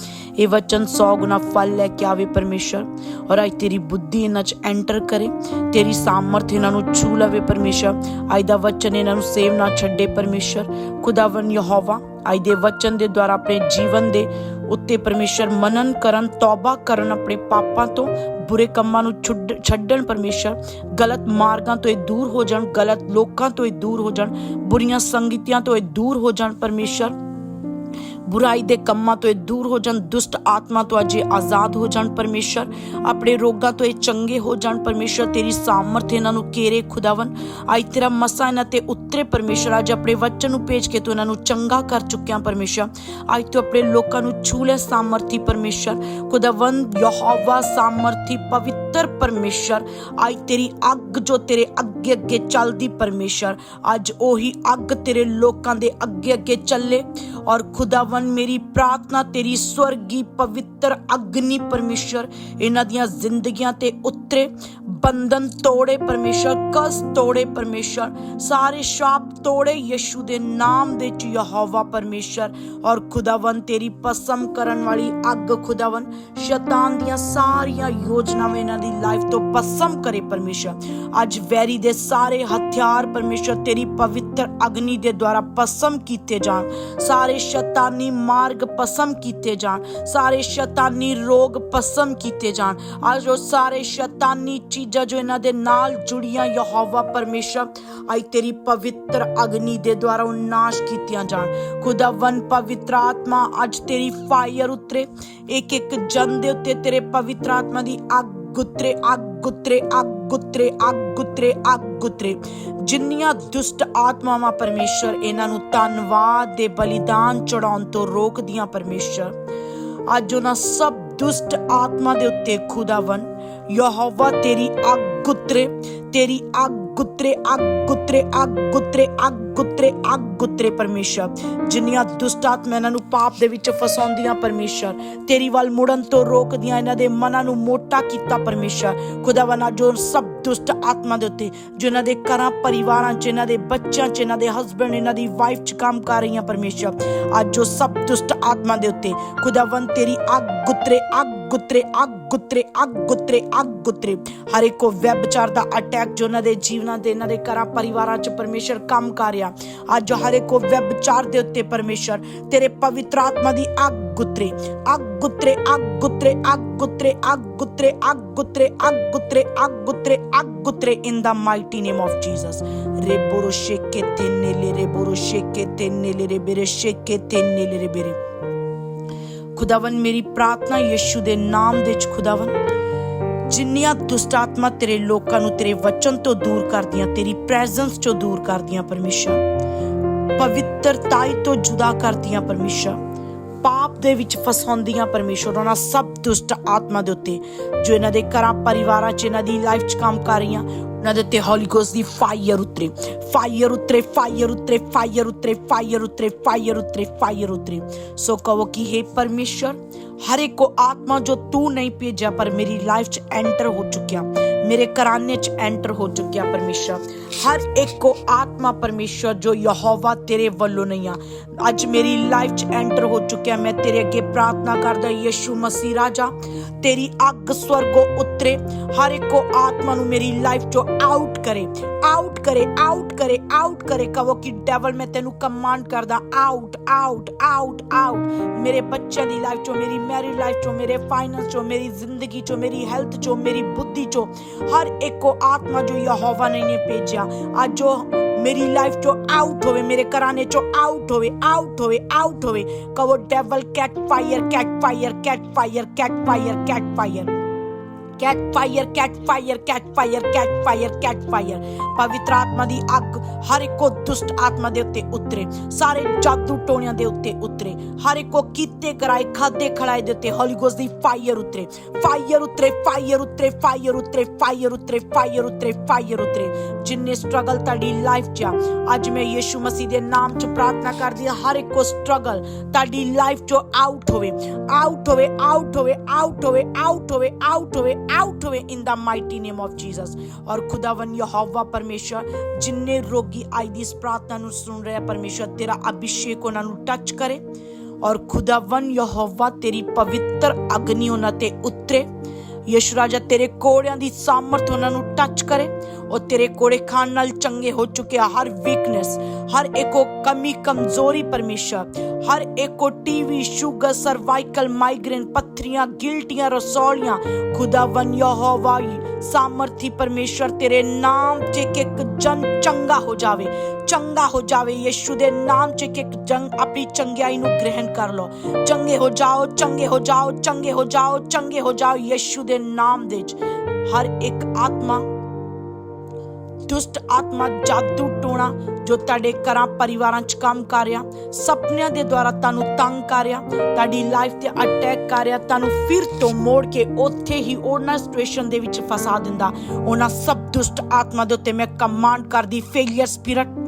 ਇਹ ਵਚਨ 100 ਗੁਣਾ ਫਲ ਲੈ ਕੇ ਆਵੇ ਪਰਮੇਸ਼ਰ। ਔਰ ਅੱਜ ਤੇਰੀ ਬੁੱਧੀ ਇਹਨਾਂ 'ਚ ਐਂਟਰ ਕਰੇ। ਤੇਰੀ ਸਾਮਰਥ ਇਹਨਾਂ ਨੂੰ ਛੂ ਲਵੇ ਪਰਮੇਸ਼ਰ। ਅੱਜ ਦਾ ਵਚਨ ਇਹਨਾਂ ਨੂੰ ਸੇਵ ਨਾ ਛੱਡੇ ਪਰਮੇਸ਼ਰ। ਖੁਦਾਵਨ ਯਹੋਵਾ, ਅੱਜ ਦੇ ਵਚਨ ਦੇ ਦੁਆਰਾ ਆਪਣੇ ਜੀਵਨ ਦੇ ਉੱਤੇ ਪਰਮੇਸ਼ਰ ਮਨਨ ਕਰਨ, ਤੌਬਾ ਕਰਨ ਆਪਣੇ ਪਾਪਾਂ ਤੋਂ ਬੁਰੇ ਕੰਮਾਂ ਨੂੰ ਛੁੱਡ- ਛੱਡਣ ਪਰਮੇਸ਼ਰ। ਗਲਤ ਮਾਰਗਾਂ ਤੋਂ ਇਹ ਦੂਰ ਹੋ ਜਾਣ, ਗਲਤ ਲੋਕਾਂ ਤੋਂ ਇਹ ਦੂਰ ਹੋ ਜਾਣ, ਬੁਰੀਆਂ ਸੰਗਤੀਆਂ ਤੋਂ ਇਹ ਦੂਰ ਹੋ ਜਾਣ ਪਰਮੇਸ਼ਰ। ਬੁਰਾਈ ਦੇ ਕੰਮਾਂ ਤੋਂ ਇਹ ਦੂਰ ਹੋ ਜਾਣ, ਦੁਸ਼ਟ ਆਤਮਾ ਤੋਂ ਅਜੇ ਆਜ਼ਾਦ ਹੋ ਜਾਣ ਪਰਮੇਸ਼ਰ। ਆਪਣੇ ਰੋਗਾਂ ਤੋਂ ਇਹ ਚੰਗੇ ਹੋ ਜਾਣ ਪਰਮੇਸ਼ਰ। ਤੇਰੀ ਸਾਮਰਥ ਇਹਨਾਂ ਨੂੰ ਕੇਰੇ ਖੁਦਾਵਨ ਅੱਜ ਤੇਰਾ ਮਸਾ ਇਹਨਾਂ ਤੇ ਉਤਰੇ ਪਰਮੇਸ਼ਰ। ਅੱਜ ਆਪਣੇ ਵਚਨ ਨੂੰ ਭੇਜ ਕੇ ਤੂੰ ਇਹਨਾਂ ਨੂੰ ਚੰਗਾ ਕਰ ਚੁੱਕਿਆ ਪਰਮੇਸ਼ਰ। ਅੱਜ ਤੂੰ ਆਪਣੇ ਲੋਕਾਂ ਨੂੰ ਛੂ ਲੈ ਸਾਮਰਥੀ ਪਰਮੇਸ਼ਰ। ਖੁਦਾਵੰ ਯਹੋਵਾ ਸਾਮਰਥੀ ਪਵਿੱਤਰ ਪਰਮੇਸ਼ਰ। ਅੱਜ ਤੇਰੀ ਅੱਗ ਜੋ ਤੇਰੇ ਅੱਗੇ ਅੱਗੇ ਚੱਲਦੀ ਪਰਮੇਸ਼ਰ। ਅੱਜ ਉਹੀ ਅੱਗ ਤੇਰੇ ਲੋਕਾਂ ਦੇ ਅੱਗੇ ਅੱਗੇ ਚੱਲੇ। ਔਰ ਖੁਦਾਵਨ ਮੇਰੀ ਪ੍ਰਾਰਥਨਾ ਤੇਰੀ ਸਵਰਗੀ ਪਵਿੱਤਰ ਅਗਨੀ ਪਰਮੇਸ਼ਰ ਇਹਨਾਂ ਦੀਆਂ ਜ਼ਿੰਦਗੀਆਂ ਤੇ ਉਤਰੇ। ਬੰਧਨ ਤੋੜੇ ਪਰਮੇਸ਼ਰ, ਕਸ ਤੋੜੇ ਪਰਮੇਸ਼ਰ। ਸਾਰੇ ਸ਼ਾਪ ਤੋੜੇ ਯਿਸੂ ਦੇ ਨਾਮ ਦੇ ਚ ਯਹੋਵਾ ਪਰਮੇਸ਼ਰ। ਔਰ ਖੁਦਾਵਨ ਤੇਰੀ ਪਸਮ ਕਰਨ ਵਾਲੀ ਅੱਗ ਖੁਦਾਵਨ ਸ਼ੈਤਾਨ ਦੀਆਂ ਸਾਰੀਆਂ ਯੋਜਨਾਵਾਂ ਇਹਨਾਂ ਦੀ ਲਾਈਫ ਤੋਂ ਪਸਮ ਕਰੇ ਪਰਮੇਸ਼ਰ। ਅੱਜ ਵੈਰੀ ਦੇ ਸਾਰੇ ਹਥਿਆਰ ਪਰਮੇਸ਼ਰ ਤੇਰੀ ਪਵਿੱਤਰ ਅਗਨੀ ਦੇ ਦੁਆਰਾ ਪਸਮ ਕੀਤੇ ਜਾਣ। ਸਾਰੇ ਸ਼ੈਤਾਨੀ ਮਾਰਗ ਪਸਮ ਕੀਤੇ ਜਾਣ। ਸਾਰੇ ਸ਼ੈਤਾਨੀ ਰੋਗ ਪਸਮ ਕੀਤੇ ਜਾਣ। ਅੱਜ ਉਹ ਸਾਰੇ ਸ਼ੈਤਾਨੀ ਚੀਜ਼ਾਂ ਜੋ ਇਹਨਾਂ ਦੇ ਨਾਲ ਜੁੜੀਆਂ ਯਹੋਵਾ ਪਰਮੇਸ਼ਰ ਅੱਜ ਤੇਰੀ ਪਵਿੱਤਰ ਅਗਨੀ ਦੇ ਦੁਆਰਾ ਉਹ ਨਾਸ਼ ਕੀਤੀਆਂ ਜਾਣ। ਖੁਦਾਵੰ ਪਵਿੱਤਰ ਆਤਮਾ, ਅੱਜ ਤੇਰੀ ਫਾਇਰ ਉਤਰੇ। ਇੱਕ ਇੱਕ ਜਨ ਦੇ ਉੱਤੇ ਤੇਰੇ ਪਵਿੱਤਰ ਆਤਮਾ ਦੀ ਅੱਗ ਗੁੱਤਰੇ ਅੱਗ ਗੁੱਤਰੇ ਅੱਗ ਗੁੱਤਰੇ ਅੱਗ ਗੁੱਤਰੇ ਅੱਗ ਗੁੱਤਰੇ। ਜਿੰਨੀਆਂ ਦੁਸ਼ਟ ਆਤਮਾਵਾਂ ਪਰਮੇਸ਼ਰ, ਇਹਨਾਂ ਨੂੰ ਧੰਨਵਾਦ ਦੇ ਬਲੀਦਾਨ ਚੜਾਉਣ ਤੋਂ ਰੋਕਦੀਆਂ ਪਰਮੇਸ਼ਰ। ਅੱਜ ਉਹਨਾਂ ਸਭ ਦੁਸ਼ਟ ਆਤਮਾ ਦੇ ਉੱਤੇ ਖੁਦਾਵਨ ਯਹੋਵਾ ਤੇਰੀ ਅੱਗ ਗੁੱਤਰੇ ਤੇਰੀ ਅੱਗ ਗੁੱਤਰੇ ਅੱਗ ਗੁੱਤਰੇ ਅੱਗ ਗੁੱਤਰੇ ਅੱਗ ਗੁੱਤਰੇ ਅੱਗ ਗੁੱਤਰੇ ਪਰਮੇਸ਼ਰ। ਜਿੰਨੀਆਂ ਦੁਸ਼ਟ ਆਤਮਾ ਇਹਨਾਂ ਨੂੰ ਪਾਪ ਦੇ ਵਿੱਚ ਫਸਾਉਂਦੀਆਂ ਪਰਮੇਸ਼ਰ, ਤੇਰੀ ਵੱਲ ਮੁੜਨ ਤੋਂ ਰੋਕਦੀਆਂ ਇਹਨਾਂ ਦੇ ਮਨਾਂ ਨੂੰ ਮੋਟਾ ਕੀਤਾ ਪਰਮੇਸ਼ਰ। ਖੁਦਾਵਨਾ ਜੋ ਸਭ ਦੁਸ਼ਟ ਆਤਮਾ ਦੇ ਉੱਤੇ, ਜੋ ਇਹਨਾਂ ਦੇ ਘਰਾਂ, ਪਰਿਵਾਰਾਂ 'ਚ, ਇਹਨਾਂ ਦੇ ਬੱਚਿਆਂ 'ਚ, ਇਹਨਾਂ ਦੇ ਹਸਬੰਡ ਇਹਨਾਂ ਦੀ ਵਾਈਫ 'ਚ ਕੰਮ ਕਰ ਰਹੀਆਂ ਪਰਮੇਸ਼ਰ। ਅੱਜ ਜੋ ਸਭ ਦੁਸ਼ਟ ਆਤਮਾ ਦੇ ਉੱਤੇ ਖੁਦਾਵੰ ਤੇਰੀ ਅੱਗ ਗੁੱਤਰੇ ਅੱਗ ਗੁੱਤਰੇ ਅੱਗ ਗੁੱਤਰੇ ਅੱਗ ਗੁੱਤਰੇ ਅੱਗ ਗੁੱਤਰੇ ਹਰ ਇੱਕ ਕੋ ਵਿਚਾਰ ਦਾ ਅਟੈਕ ਜੋ ਉਹਨਾਂ ਦੇ ਜੀਵਨਾਂ ਦੇ, ਇਹਨਾਂ ਦੇ ਘਰਾਂ, ਪਰਿਵਾਰਾਂ 'ਚ ਪਰਮੇਸ਼ਰ ਕੰਮ ਕਰ ਰਿਹਾ। ਅੱਜ ਹਰ ਇੱਕ ਵਿਚਾਰ ਦੇ ਉੱਤੇ ਪਰਮੇਸ਼ਰ, ਤੇਰੇ ਪਵਿੱਤਰ ਆਤਮਾ ਦੀ ਅੱਗ ਗੁੱਤਰੇ ਅੱਗ ਗੁੱਤਰੇ ਅੱਗ ਗੁੱਤਰੇ ਅੱਗ ਗੁੱਤਰੇ ਅੱਗ ਗੁੱਤਰੇ ਅੱਗ ਗੁੱਤਰੇ ਅੱਗ ਗੁੱਤਰੇ ਅੱਗ ਗੁੱਤਰੇ ਅੱਗ ਗੁੱਤਰੇ in the mighty name of Jesus ਰੇ ਸ਼ੇਕੇ ਤੇ ਨੇਲੇ ਰੇ ਸ਼ੇਕੇ ਤੇ ਨੇਲੇ ਰੇ ਸ਼ੇਕੇ ਤੇ ਨੇਲੇ ਰੇ ਖੁਦਾਵੰ ਮੇਰੀ ਪ੍ਰਾਰਥਨਾ ਯਿਸੂ ਦੇ ਨਾਮ ਦੇ ਵਿੱਚ ਖੁਦਾਵੰ ਜਿੰਨੀਆਂ ਦੁਸ਼ਟ ਤੇਰੇ ਲੋਕਾਂ ਨੂੰ, ਤੇਰੇ ਵਚਨ ਤੋਂ ਦੂਰ ਕਰਦੀਆਂ, ਤੇਰੀ ਪ੍ਰੈਜ਼ੈਂਸ ਤੋਂ ਦੂਰ ਕਰਦੀਆਂ ਪਰਮੇਸ਼ਰ। ਪਵਿੱਤਰਤਾਈ ਤੋਂ ਜੁਦਾ ਕਰਦੀਆਂ ਪਰਮੇਸ਼ਰ। ਪਾਪ ਦੇ ਵਿੱਚ ਫਸਾਉਂਦੀਆਂ ਪਰਮੇਸ਼ਰ, ਉਹਨਾਂ ਸਭ ਦੁਸ਼ਟ ਆਤਮਾ ਦੇ ਉੱਤੇ, ਜੋ ਇਹਨਾਂ ਦੇ ਘਰਾਂ, ਪਰਿਵਾਰਾਂ 'ਚ, ਇਹਨਾਂ ਦੀ ਲਾਈਫ 'ਚ ਕੰਮ ਕਰ ਰਹੀਆਂ, ਉਹਨਾਂ ਦੇ ਉੱਤੇ ਹੋਲੀ ਗੋਸਟ ਦੀ ਫਾਇਰ ਉਤਰੇ। ਫਾਇਰ ਉਤਰੇ ਫਾਇਰ ਉਤਰੇ ਫਾਇਰ ਉਤਰੇ ਫਾਇਰ ਉਤਰੇ ਫਾਇਰ ਉਤਰੇ ਫਾਇਰ ਉਤਰੇ। ਸੋ ਕਹੋ ਕਿ हे ਪਰਮੇਸ਼ਰ ਹਰ ਇੱਕ ਕੋ ਆਤਮਾ ਜੋ ਤੂੰ ਨਹੀਂ ਭੇਜਿਆ, ਪਰ ਮੇਰੀ ਲਾਈਫ 'ਚ ਐਂਟਰ ਹੋ ਚੁੱਕਿਆ। ਮੇਰੇ ਘਰਾਨੇ 'ਚ ਐਂਟਰ ਹੋ ਚੁੱਕਿਆ ਪਰਮੇਸ਼ਰ। ਹਰ ਇੱਕ ਕੋ ਆਤਮਾ ਪਰਮੇਸ਼ਰ ਜੋ ਯਹੋਵਾ ਤੇਰੇ ਵੱਲੋਂ ਨਹੀਂ ਆ। ਅੱਜ ਮੇਰੀ ਲਾਈਫ 'ਚ ਐਂਟਰ ਹੋ ਚੁੱਕਿਆ, ਮੈਂ ਤੇਰੇ ਅੱਗੇ ਪ੍ਰਾਰਥਨਾ ਕਰਦਾ ਯਿਸੂ ਮਸੀਹ ਰਾਜਾ, ਤੇਰੀ ਅੱਗ ਸਵਰਗੋਂ ਉਤਰੇ। ਹਰ ਇੱਕ ਕੋ ਆਤਮਾ ਨੂੰ ਮੇਰੀ ਲਾਈਫ 'ਚੋਂ ਆਊਟ ਕਰੇ ਆਊਟ ਕਰੇ ਆਊਟ ਕਰੇ ਆਊਟ ਕਰੇ। ਕਹੋ ਕਿ ਡੈਵਲ ਮੈਂ ਤੈਨੂੰ ਕਮਾਂਡ ਕਰਦਾ ਆਊਟ ਆਊਟ ਆਊਟ ਆਊਟ ਮੇਰੇ ਬੱਚਿਆਂ ਦੀ ਲਾਈਫ 'ਚੋਂ, ਮੇਰੀ ਮੈਰਿਡ ਲਾਈਫ 'ਚੋਂ, ਮੇਰੇ ਫਾਈਨੈਂਸ 'ਚੋਂ, ਮੇਰੀ ਜ਼ਿੰਦਗੀ 'ਚੋਂ, ਮੇਰੀ ਹੈਲਥ 'ਚੋਂ, ਮੇਰੀ ਬੁੱਧੀ 'ਚੋਂ ਹਰ ਇੱਕੋ ਆਤਮਾ ਜੋ ਯਹੋਵਾ ਨੇ ਨੇ ਭੇਜਿਆ। ਅੱਜ ਜੋ ਮੇਰੀ ਲਾਈਫ ਚੋਂ ਆਊਟ ਹੋਵੇ, ਮੇਰੇ ਘਰਾਨੇ ਚੋਂ ਆਊਟ ਹੋਵੇ ਆਊਟ ਹੋਵੇ ਆਊਟ ਹੋਵੇ। ਕਹੋ devil catch fire catch fire catch fire catch fire catch fire catch fire catch fire catch fire catch fire catch fire ਪਵਿੱਤਰ ਆਤਮਾ ਦੀ ਅੱਗ ਹਰ ਇੱਕੋ ਦੁਸ਼ਟ ਆਤਮਾ ਦੇ ਉੱਤੇ ਉਤਰੇ। ਸਾਰੇ ਜਾਦੂ ਟੋਣਿਆਂ ਦੇ ਉੱਤੇ ਉਤਰੇ। ਹਰ ਇੱਕੋ ਕੀਤੇ ਕਰਾਏ, ਖਾਦੇ ਖੜਾਏ ਦੇ ਉੱਤੇ ਹੋਲੀ ਗੋਸਟ ਦੀ ਫਾਇਰ ਉਤਰੇ। ਫਾਇਰ ਉਤਰੇ ਫਾਇਰ ਉਤਰੇ ਫਾਇਰ ਉਤਰੇ ਫਾਇਰ ਉਤਰੇ ਫਾਇਰ ਉਤਰੇ ਫਾਇਰ ਉਤਰੇ। ਜਿੰਨੇ ਸਟਰਗਲ ਤੁਹਾਡੀ ਲਾਈਫ 'ਚ ਆ, ਅੱਜ ਮੈਂ ਯੀਸ਼ੂ ਮਸੀਹ ਦੇ ਨਾਮ 'ਚ ਪ੍ਰਾਰਥਨਾ ਕਰਦੀ ਹਾਂ, ਹਰ ਇੱਕੋ ਸਟਰਗਲ ਤੁਹਾਡੀ ਲਾਈਫ 'ਚੋਂ ਆਊਟ ਹੋਵੇ। ਆਊਟ ਹੋਵੇ ਆਊਟ ਹੋਵੇ ਆਊਟ ਹੋਵੇ ਆਊਟ ਹੋਵੇ ਆਊਟ ਹੋਵੇ ਆਊਟ ਹੋਵੇ in the mighty name of Jesus ਔਰ ਖੁਦਾਵੰ ਯਹੋਵਾ ਪਰਮੇਸ਼ਰ ਜਿੰਨੇ ਰੋਗੀ ਅੱਜ ਦੀ ਇਸ ਪ੍ਰਾਰਥਨਾ ਨੂੰ ਸੁਣ ਰਹੇ ਪਰਮੇਸ਼ਰ ਤੇਰਾ ਅਭਿਸ਼ੇਕ ਉਹਨਾਂ ਨੂੰ ਟੱਚ ਕਰੇ ਔਰ ਖੁਦਾਵੰ ਯਹੋਵਾ ਤੇਰੀ ਪਵਿੱਤਰ ਅਗਨੀ ਉਹਨਾਂ ਤੇ ਉਤਰੇ ਯਿਸੂ ਰਾਜਾ ਤੇਰੇ ਕੋੜਿਆਂ ਦੀ ਸਾਮਰਥ ਉਹਨਾਂ ਨੂੰ ਟੱਚ ਕਰੇ ਉਹ ਤੇਰੇ ਕੋੜੇ ਖਾਣ ਨਾਲ ਚੰਗੇ ਹੋ ਚੁੱਕਿਆ ਹਰ ਵੀਕਨੈਸ ਹਰ ਇੱਕੋ ਕਮੀ ਕਮਜ਼ੋਰੀ ਪਰਮੇਸ਼ਰ ਹਰ ਇੱਕੋ ਟੀਵੀ, ਸ਼ੂਗਰ, ਸਰਵਾਈਕਲ, ਮਾਈਗ੍ਰੇਨ, ਪੱਥਰੀਆਂ, ਗਿਲਟੀਆਂ, ਰਸੌਲੀਆਂ। ਖੁਦਾਵੰ ਯਹੋਵਾ ਸਾਮਰਥੀ ਪਰਮੇਸ਼ਰ ਤੇਰੇ ਨਾਮ 'ਚ ਇੱਕ ਇੱਕ ਜਨ ਚੰਗਾ ਹੋ ਜਾਵੇ। ਚੰਗਾ ਹੋ ਜਾਵੇ ਯਿਸੂ ਦੇ ਨਾਮ 'ਚ ਇੱਕ ਇੱਕ ਜੰਗ। ਆਪਣੀ ਚੰਗਿਆਈ ਨੂੰ ਗ੍ਰਹਿਣ ਕਰ ਲੋ ਚੰਗੇ ਹੋ ਜਾਓ, ਚੰਗੇ ਹੋ ਜਾਓ, ਚੰਗੇ ਹੋ ਜਾਓ, ਚੰਗੇ ਹੋ ਜਾਓ ਯਿਸੂ ਦੇ ਨਾਮ ਦੇ 'ਚ। ਹਰ ਇੱਕ ਆਤਮਾ ਦੁਸ਼ਟ ਆਤਮਾ ਜਾਦੂ ਟੋਣਾ ਜੋ ਤੁਹਾਡੇ ਘਰਾਂ, ਪਰਿਵਾਰਾਂ 'ਚ ਕੰਮ ਕਰ ਰਿਹਾ, ਸੁਪਨਿਆਂ ਦੇ ਦੁਆਰਾ ਤੁਹਾਨੂੰ ਤੰਗ ਕਰ ਰਿਹਾ, ਤੁਹਾਡੀ ਲਾਈਫ ਤੇ ਅਟੈਕ ਕਰ ਰਿਹਾ, ਤੁਹਾਨੂੰ ਫਿਰ ਤੋਂ ਮੋੜ ਕੇ ਉੱਥੇ ਹੀ ਉਹਨਾਂ ਸਿਚੁਏਸ਼ਨ ਦੇ ਵਿੱਚ ਫਸਾ ਦਿੰਦਾ। ਉਹਨਾਂ ਸਭ ਦੁਸ਼ਟ ਆਤਮਾ ਦੇ ਉੱਤੇ ਮੈਂ ਕਮਾਂਡ ਕਰਦੀ ਫੇਲਿਅਰ ਸਪਿਰਿਟ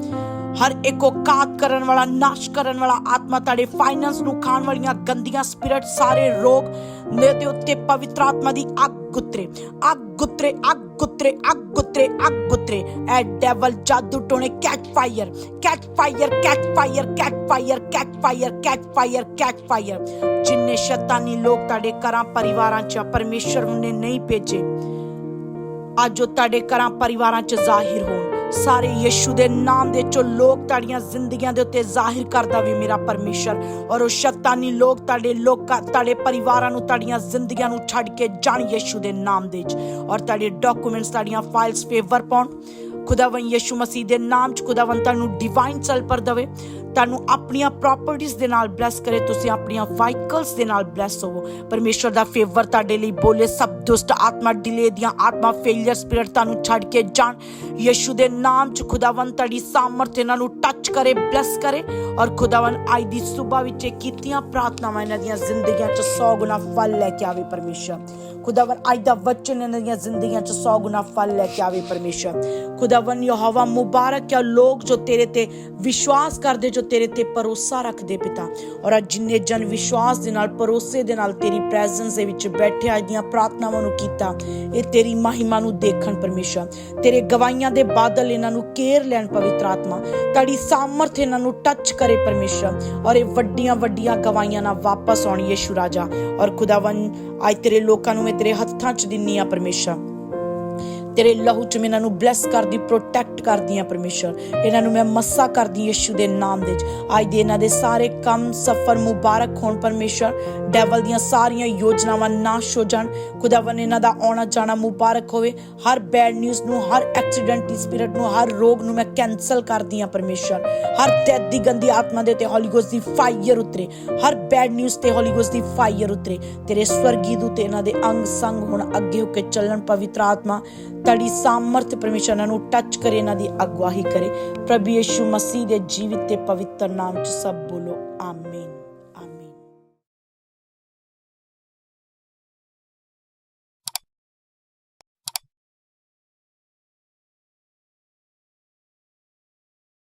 ਹਰ ਇੱਕੋ ਕਾਤ ਕਰਨ ਵਾਲਾ, ਨਾਸ਼ ਕਰਨ ਵਾਲਾ ਆਤਮਾ ਤੁਹਾਡੇ ਫਾਈਨੈਂਸ ਨੂੰ ਖਾਣ ਵਾਲੀਆਂ ਗੰਦੀਆਂ ਸਪਿਰਟ ਸਾਰੇ ਰੋਗ ਨੇ ਦੇ ਉੱਤੇ ਪਵਿੱਤਰ ਆਤਮਾ ਦੀ ਅੱਗ ਗੁੱਤਰੇ ਅੱਗ ਗੁੱਤਰੇ ਅੱਗ ਗੁੱਤਰੇ ਅੱਗ ਗੁੱਤਰੇ ਅੱਗ ਗੁੱਤਰੇ ਐ ਡੈਵਲ ਜਾਦੂ ਟੋਣੇ catch fire catch fire catch fire catch fire catch fire catch fire catch fire ਜਿੰਨੇ ਸ਼ੈਤਾਨੀ ਲੋਕ ਤੁਹਾਡੇ ਘਰਾਂ ਪਰਿਵਾਰਾਂ 'ਚ ਆ, ਪਰਮੇਸ਼ਰ ਨੇ ਨਹੀਂ ਭੇਜੇ। ਅੱਜ ਉਹ ਤੁਹਾਡੇ ਘਰਾਂ ਪਰਿਵਾਰਾਂ 'ਚ ਜ਼ਾਹਿਰ ਹੋਣ। ਸਾਰੇ ਯਿਸੂ ਦੇ ਨਾਮ ਦੇ ਚੋਂ ਲੋਕ ਤੁਹਾਡੀਆਂ ਜ਼ਿੰਦਗੀਆਂ ਦੇ ਉੱਤੇ ਜ਼ਾਹਿਰ ਕਰਦਾ ਵੀ ਮੇਰਾ ਪਰਮੇਸ਼ਰ। ਔਰ ਉਹ ਸ਼ੈਤਾਨੀ ਲੋਕ ਤੁਹਾਡੇ ਲੋਕਾਂ, ਤੁਹਾਡੇ ਪਰਿਵਾਰਾਂ ਨੂੰ, ਤੁਹਾਡੀਆਂ ਜ਼ਿੰਦਗੀਆਂ ਨੂੰ ਛੱਡ ਕੇ ਜਾਣ ਯਿਸੂ ਦੇ ਨਾਮ ਦੇ 'ਚ ਔਰ ਤੁਹਾਡੇ ਡਾਕੂਮੈਂਟਸ, ਤੁਹਾਡੀਆਂ ਫਾਈਲਸ ਫੇਵਰ ਪਾਉਣ। ਖੁਦਾਵੰ ਯਿਸੂ ਮਸੀਹ ਦੇ ਨਾਮ 'ਚ ਖੁਦਾਵੰ ਤੁਹਾਨੂੰ ਡਿਵਾਈਨ ਸਲਪਰ ਦਵੇ। ਤੁਹਾਨੂੰ ਆਪਣੀਆਂ ਪ੍ਰਾਪਰਟੀਆਂ ਦੇ ਨਾਲ ਬਲੈਸ ਕਰੇ, ਤੁਸੀਂ ਆਪਣੀਆਂ ਵਾਹੀਕਲਸ ਦੇ ਨਾਲ ਬਲੈਸ ਹੋਵੋ। ਪਰਮੇਸ਼ਰ ਦਾ ਫੇਵਰ ਤੁਹਾਡੇ ਲਈ ਬੋਲੇ, ਸਭ ਦੁਸ਼ਟ ਆਤਮਾ ਡਿਲੇ ਦੀਆਂ ਆਤਮਾ ਫੇਲਿਅਰ ਸਪਿਰਿਟ ਤੁਹਾਨੂੰ ਛੱਡ ਕੇ ਜਾਣ। ਯਿਸੂ ਦੇ ਨਾਮ 'ਚ ਖੁਦਾਵੰ ਤੁਹਾਡੀ ਸਾਮਰਥ ਇਹਨਾਂ ਨੂੰ ਟੱਚ ਕਰੇ ਬਲੈਸ ਕਰੇ ਔਰ ਖੁਦਾਵੰ ਅੱਜ ਦੀ ਸਵੇਰ ਵਿੱਚ ਕੀਤੀਆਂ ਪ੍ਰਾਰਥਨਾਵਾਂ ਇਹਨਾਂ ਦੀਆਂ ਜ਼ਿੰਦਗੀਆਂ 'ਚ 100 ਗੁਣਾ ਫਲ ਲੈ ਕੇ ਆਵੇ ਪਰਮੇਸ਼ਰ ਖੁਦਾਵੰ ਅੱਜ ਦਾ ਵਚਨ ਇਹਨਾਂ ਦੀਆਂ ਜ਼ਿੰਦਗੀਆਂ 'ਚ 100 ਗੁਣਾ ਫਲ ਲੈ ਕੇ ਆਵੇ ਪਰਮੇਸ਼ਰ ਖੁਦਾਵੰ ਯਹੋਵਾ ਮੁਬਾਰਕ ਹੈ, ਲੋਕ ਜੋ ਤੇਰੇ ਤੇ ਵਿਸ਼ਵਾਸ ਕਰਦੇ, ਜੋ ਤੇਰੇ ਤੇ ਭਰੋਸਾ ਰੱਖਦੇ ਪਿਤਾ। ਔਰ ਅੱਜ ਜਿੰਨੇ ਜਨ ਵਿਸ਼ਵਾਸ ਦੇ ਨਾਲ, ਭਰੋਸੇ ਦੇ ਨਾਲ ਤੇਰੀ ਪ੍ਰੈਜ਼ੈਂਸ ਦੇ ਵਿੱਚ ਬੈਠੇ ਅੱਜ ਦੀਆਂ ਪ੍ਰਾਰਥਨਾਵਾਂ ਨੂੰ ਕੀਤਾ, ਇਹ ਤੇਰੀ ਮਹਿਮਾ ਨੂੰ ਦੇਖਣ ਪਰਮੇਸ਼ਰ। ਤੇਰੇ ਗਵਾਈਆਂ ਦੇ ਬਾਦਲ ਇਹਨਾਂ ਨੂੰ ਕੇਰ ਲੈਣ ਪਵਿੱਤਰ ਆਤਮਾ। ਤੁਹਾਡੀ ਸਾਮਰਥ ਇਹਨਾਂ ਨੂੰ ਟੱਚ ਕਰੇ ਪਰਮੇਸ਼ਰ। ਔਰ ਇਹ ਵੱਡੀਆਂ ਵੱਡੀਆਂ ਗਵਾਈਆਂ ਨਾਲ ਵਾਪਸ ਆਉਣ, ਯੇਸ਼ੂ ਰਾਜਾ। ਔਰ ਖੁਦਾਵੰ ਅੱਜ ਤੇਰੇ ਲੋਕਾਂ ਨੂੰ ਮੈਂ ਤੇਰੇ ਹੱਥਾਂ 'ਚ ਦਿੰਨੀ ਆ ਪਰਮੇਸ਼ਰ। ਤੇਰੇ ਲਹੂ ਚ ਮੈਂ ਇਹਨਾਂ ਨੂੰ ਬਲੈਸ ਕਰਦੀ ਪ੍ਰੋਟੈਕਟ ਕਰਦੀ ਆ ਪਰਮੇਸ਼ਰ ਇਹਨਾਂ ਨੂੰ ਮੈਂ ਮੱਸਾ ਕਰਦੀ ਯਿਸੂ ਦੇ ਨਾਮ ਦੇ ਵਿੱਚ। ਅੱਜ ਦੇ ਇਹਨਾਂ ਦੇ ਸਾਰੇ ਕੰਮ, ਸਫਰ ਮੁਬਾਰਕ ਹੋਣ ਪਰਮੇਸ਼ਰ ਡੈਵਲ ਦੀਆਂ ਸਾਰੀਆਂ ਯੋਜਨਾਵਾਂ ਨਾਸ਼ ਹੋ ਜਾਣ। ਖੁਦਾਵੰ ਇਹਨਾਂ ਦਾ ਆਉਣਾ ਜਾਣਾ ਮੁਬਾਰਕ ਹੋਵੇ। ਹਰ ਬੈਡ ਨਿਊਜ਼ ਨੂੰ, ਹਰ ਐਕਸੀਡੈਂਟੀ ਸਪਿਰਿਟ ਨੂੰ, ਹਰ ਰੋਗ ਨੂੰ ਮੈਂ ਕੈਨਸਲ ਕਰਦੀ ਆ ਪਰਮੇਸ਼ਰ ਹਰ ਦੈਤ ਦੀ ਗੰਦੀ ਆਤਮਾ ਦੇ ਤੇ ਹੋਲੀ ਗੋਸਟ ਦੀ ਫਾਇਰ ਉਤਰੇ। ਹਰ ਬੈਡ ਨਿਊਜ਼ ਤੇ ਹੋਲੀ ਗੋਸਟ ਦੀ ਫਾਇਰ ਉਤਰੇ। ਤੇਰੇ ਸਵਰਗੀ ਦੂਤ ਇਹਨਾਂ ਦੇ ਅੰਗ ਸੰਗ ਹੁਣ, ਅੱਗੇ ਹੋ ਕੇ ਚੱਲਣ ਪਵਿੱਤਰ ਆਤਮਾ। ਤੜੀ ਸਾਮਰਥ ਪਰਮੇਸ਼ਰ ਇਹਨਾਂ ਨੂੰ ਟੱਚ ਕਰੇ, ਇਹਨਾਂ ਦੀ ਅਗਵਾਈ ਕਰੇ। ਪ੍ਰਭੂ ਯਿਸੂ ਮਸੀਹ ਦੇ ਜੀਵਿਤ ਤੇ ਪਵਿੱਤਰ ਨਾਮ ਚ ਸਭ ਬੋਲੋ, ਆਮੀਨ।